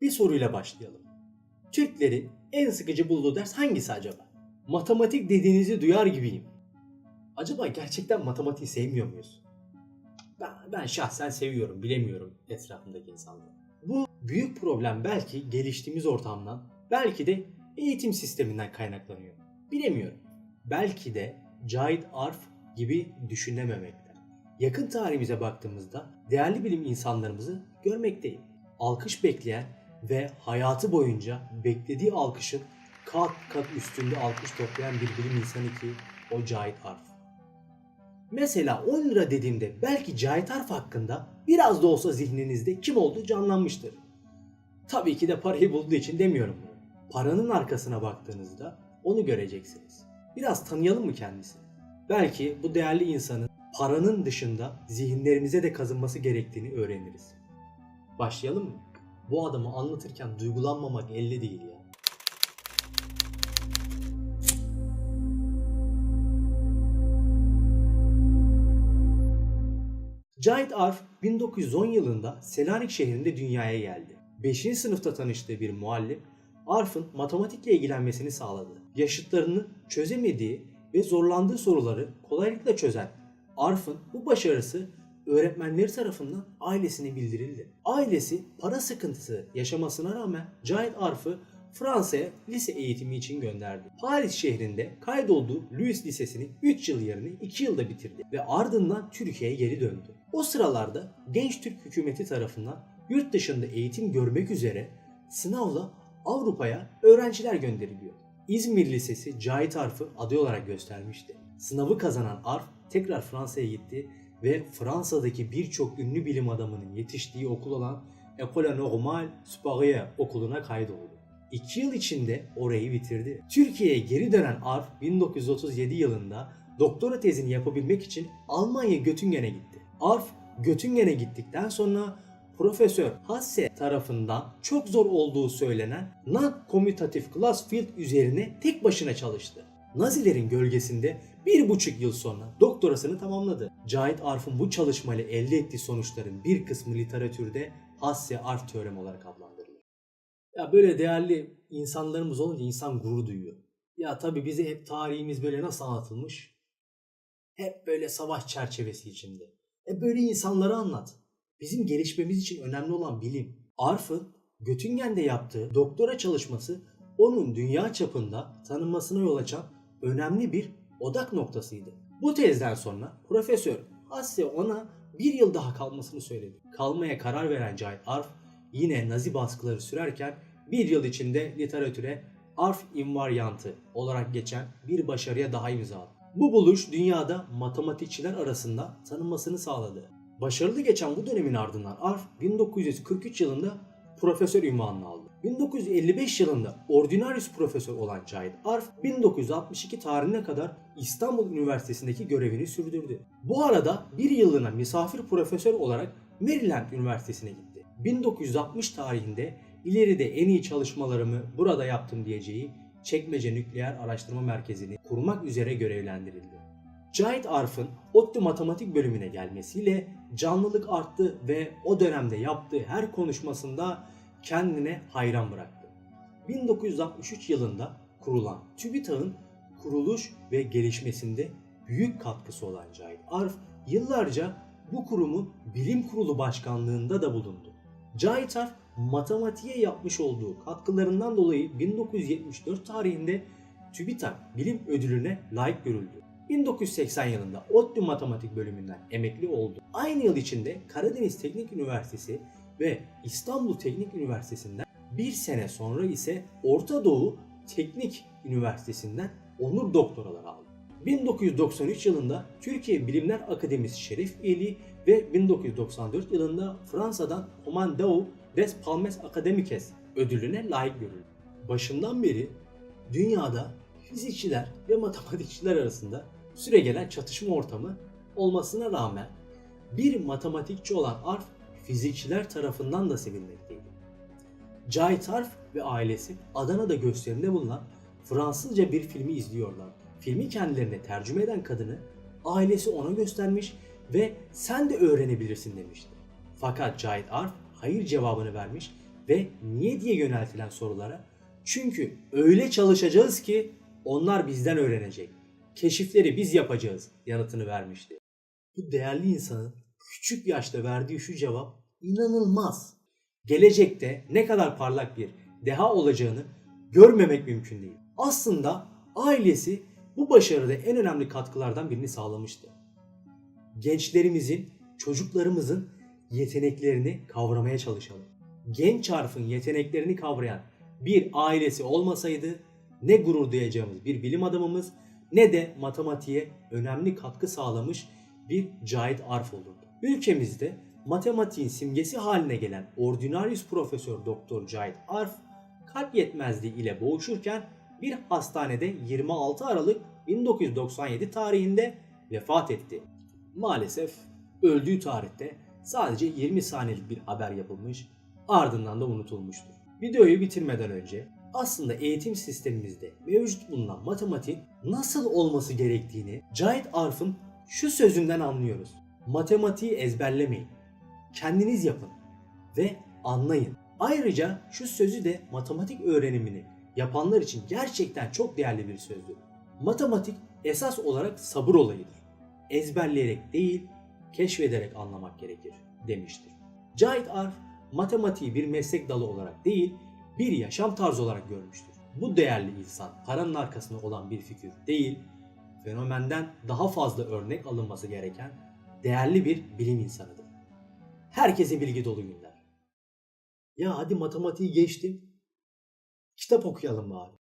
Bir soruyla başlayalım. Türklerin en sıkıcı bulduğu ders hangisi acaba? Matematik dediğinizi duyar gibiyim. Acaba gerçekten matematiği sevmiyor muyuz? Ben, ben şahsen seviyorum, bilemiyorum etrafımdaki insanları. Bu büyük problem belki geliştiğimiz ortamdan, belki de eğitim sisteminden kaynaklanıyor. Bilemiyorum. Belki de Cahit Arf gibi düşünememekten. Yakın tarihimize baktığımızda değerli bilim insanlarımızı görmekteyim. Alkış bekleyen ve hayatı boyunca beklediği alkışın kat kat üstünde alkış toplayan bir bilim insanı ki o Cahit Arf. Mesela 10 lira dediğimde belki Cahit Arf hakkında biraz da olsa zihninizde kim olduğu canlanmıştır. Tabii ki de parayı bulduğu için demiyorum bunu. Paranın arkasına baktığınızda onu göreceksiniz. Biraz tanıyalım mı kendisini? Belki bu değerli insanın paranın dışında zihinlerimize de kazınması gerektiğini öğreniriz. Başlayalım mı? Bu adamı anlatırken duygulanmamak elde değil ya. Cahit Arf 1910 yılında Selanik şehrinde dünyaya geldi. 5. sınıfta tanıştığı bir muallim Arf'ın matematikle ilgilenmesini sağladı. Yaşıtlarını çözemediği ve zorlandığı soruları kolaylıkla çözen Arf'ın bu başarısı öğretmenleri tarafından ailesine bildirildi. Ailesi para sıkıntısı yaşamasına rağmen Cahit Arf'ı Fransa'ya lise eğitimi için gönderdi. Paris şehrinde kaydolduğu Louis Lisesi'ni 3 yıl yerine 2 yılda bitirdi ve ardından Türkiye'ye geri döndü. O sıralarda genç Türk hükümeti tarafından yurt dışında eğitim görmek üzere sınavla Avrupa'ya öğrenciler gönderiliyor. İzmir Lisesi Cahit Arf'ı aday olarak göstermişti. Sınavı kazanan Arf tekrar Fransa'ya gitti ve Fransa'daki birçok ünlü bilim adamının yetiştiği okul olan École Normale Supérieure okuluna kaydoldu. 2 yıl içinde orayı bitirdi. Türkiye'ye geri dönen Arf 1937 yılında doktora tezini yapabilmek için Almanya Göttingen'e gitti. Arf Göttingen'e gittikten sonra Profesör Hasse tarafından çok zor olduğu söylenen non-commutative class field üzerine tek başına çalıştı. Nazilerin gölgesinde bir buçuk yıl sonra doktorasını tamamladı. Cahit Arf'ın bu çalışmayla elde ettiği sonuçların bir kısmı literatürde Hasse-Arf teoremi olarak adlandırılır. Ya böyle değerli insanlarımız olunca insan gurur duyuyor. Ya tabi bize hep tarihimiz böyle nasıl anlatılmış? Hep böyle savaş çerçevesi içinde. E böyle insanları anlat. Bizim gelişmemiz için önemli olan bilim. Arf'ın Göttingen'de yaptığı doktora çalışması onun dünya çapında tanınmasına yol açan önemli bir odak noktasıydı. Bu tezden sonra Profesör Hasse ona bir yıl daha kalmasını söyledi. Kalmaya karar veren Cahit Arf yine Nazi baskıları sürerken bir yıl içinde literatüre Arf invariantı olarak geçen bir başarıya daha imza attı. Bu buluş dünyada matematikçiler arasında tanınmasını sağladı. Başarılı geçen bu dönemin ardından Arf 1943 yılında profesör ünvanını aldı. 1955 yılında ordinarius profesör olan Cahit Arf 1962 tarihine kadar İstanbul Üniversitesi'ndeki görevini sürdürdü. Bu arada bir yıllığına misafir profesör olarak Maryland Üniversitesi'ne gitti. 1960 tarihinde ileride en iyi çalışmalarımı burada yaptım diyeceği Çekmece Nükleer Araştırma Merkezi'ni kurmak üzere görevlendirildi. Cahit Arf'ın ODTÜ Matematik bölümüne gelmesiyle canlılık arttı ve o dönemde yaptığı her konuşmasında kendine hayran bıraktı. 1963 yılında kurulan TÜBİTAK'ın kuruluş ve gelişmesinde büyük katkısı olan Cahit Arf yıllarca bu kurumun bilim kurulu başkanlığında da bulundu. Cahit Arf matematiğe yapmış olduğu katkılarından dolayı 1974 tarihinde TÜBİTAK Bilim Ödülüne layık görüldü. 1980 yılında ODTÜ Matematik bölümünden emekli oldu. Aynı yıl içinde Karadeniz Teknik Üniversitesi ve İstanbul Teknik Üniversitesi'nden bir sene sonra ise Orta Doğu Teknik Üniversitesi'nden onur doktoraları aldı. 1993 yılında Türkiye Bilimler Akademisi Şerif Üyeliği ve 1994 yılında Fransa'dan Commandeur des Palmes Academiques ödülüne layık görüldü. Başından beri dünyada fizikçiler ve matematikçiler arasında süregelen çatışma ortamı olmasına rağmen bir matematikçi olan Arf fizikçiler tarafından da sevilmekteydi. Cahit Arf ve ailesi Adana'da gösterimde bulunan Fransızca bir filmi izliyorlar. Filmi kendilerine tercüme eden kadını ailesi ona göstermiş ve sen de öğrenebilirsin demişti. Fakat Cahit Arf hayır cevabını vermiş ve niye diye yöneltilen sorulara çünkü öyle çalışacağız ki onlar bizden öğrenecek. Keşifleri biz yapacağız yanıtını vermişti. Bu değerli insanın küçük yaşta verdiği şu cevap inanılmaz. Gelecekte ne kadar parlak bir deha olacağını görmemek mümkün değil. Aslında ailesi bu başarıda en önemli katkılardan birini sağlamıştı. Gençlerimizin, çocuklarımızın yeteneklerini kavramaya çalışalım. Genç harfın yeteneklerini kavrayan bir ailesi olmasaydı ne gurur duyacağımız bir bilim adamımız ne de matematiğe önemli katkı sağlamış bir Cahit Arf olurdu. Ülkemizde matematiğin simgesi haline gelen Ordinarius Profesör Doktor Cahit Arf kalp yetmezliği ile boğuşurken bir hastanede 26 Aralık 1997 tarihinde vefat etti. Maalesef öldüğü tarihte sadece 20 saniyelik bir haber yapılmış ardından da unutulmuştur. Videoyu bitirmeden önce aslında eğitim sistemimizde mevcut bulunan matematiğin nasıl olması gerektiğini Cahit Arf'ın şu sözünden anlıyoruz. Matematiği ezberlemeyin. Kendiniz yapın ve anlayın. Ayrıca şu sözü de matematik öğrenimini yapanlar için gerçekten çok değerli bir sözdür. Matematik esas olarak sabır olayıdır. Ezberleyerek değil, keşfederek anlamak gerekir demiştir. Cahit Arf matematiği bir meslek dalı olarak değil, bir yaşam tarzı olarak görmüştür. Bu değerli insan paranın arkasında olan bir figür değil, fenomenden daha fazla örnek alınması gereken değerli bir bilim insanıdır. Herkese bilgi dolu günler. Ya hadi matematiği geçtim. Kitap okuyalım bari.